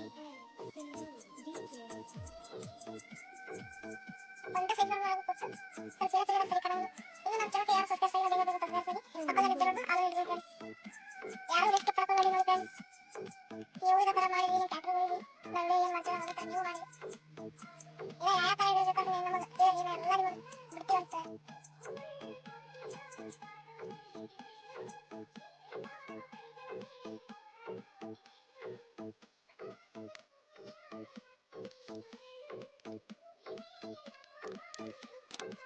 ಅಪ್ಪನ ಕೈಗಳಲ್ಲಿ ಹೋಗ್ತಸ ಅಂದ್ರೆ ಚೇತರಿಕೆ ಮಾಡೋದು ಇದು ನಮ್ ಚೋಕೇ ಯಾರ್ ಸಬ್ಸ್ಕ್ರೈಬ್ ಆಯಿಲ್ ನಂದು ಗೆಟ್ ಮಾಡ್ಕೊಳ್ಳಿ ಅಪ್ಪನ ಗೆಟ್ ಮಾಡ್ ನೋಡಿ all right guys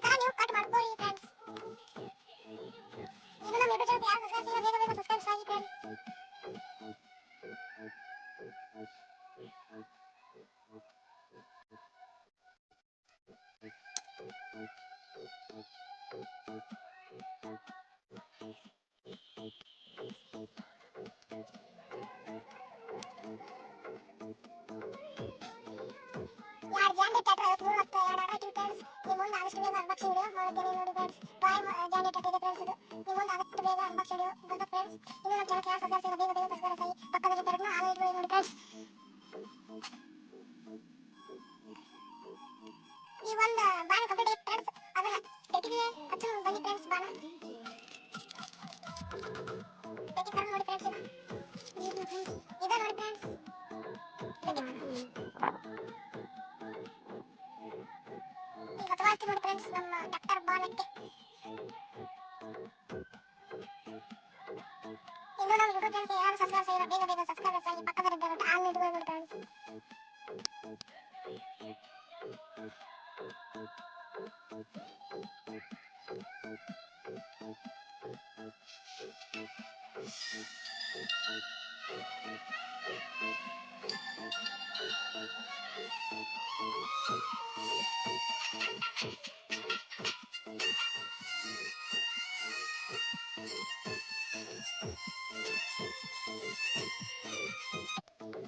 たのか janitor private room ಮತ್ತು ಎರಡು ಆಡಳಿತ ಫ್ರೆಂಡ್ಸ್ ನಿಮ್ಮ ಮುಂದೆ ಆದಷ್ಟು ಬೇಗ ಅನ್ಬಾಕ್ಸ್ ವಿಡಿಯೋ ಮಾಡುತ್ತೇನೆ ನೋಡಿ ಫ್ರೆಂಡ್ಸ್ ಬಾಯ್ ಜನಿಟರ್ ಇದೆ ಫ್ರೆಂಡ್ಸ್ ಇದು ನಿಮ್ಮ ಮುಂದೆ ಆದಷ್ಟು ಬೇಗ ಅನ್ಬಾಕ್ಸ್ ವಿಡಿಯೋ ಬಂದ ಫ್ರೆಂಡ್ಸ್ ಇನ್ನೂ ನಮ್ಮ ಚಾನಲ್ ಯಾರು ಸಬ್ಸ್ಕ್ರೈಬ್ ಬೇಗ ಬೇಗ ಸಬ್ಸ್ಕ್ರೈಬ್ ಆಗಿ ಪಕ್ಕದಲ್ಲಿ ಬೆರನ್ನು ಹಾಗೆ ಇಟ್ಕೊಳ್ಳಿ ನೋಡಿ ಫ್ರೆಂಡ್ಸ್ ಈ ಒಂದು ಬಾಣ ಕಂಪ್ಲೀಟ್ ಆಯ್ತು ಫ್ರೆಂಡ್ಸ್ ಅದರ ತೆಗೆದಿದೆ ಹತ್ತು ಬನ್ನಿ ಫ್ರೆಂಡ್ಸ್ ಬಾಣ ತೆಗೆದು ಬರೋಣ ನೋಡಿ ಫ್ರೆಂಡ್ಸ್ ಇದು ನೋಡಿ ಫ್ರೆಂಡ್ಸ್ ತೆಗೆದು ketemu dengan sama dokter bonek deh Ini nama youtube harus subscribe saya lebih subscribe saya pakai dari data aneh juga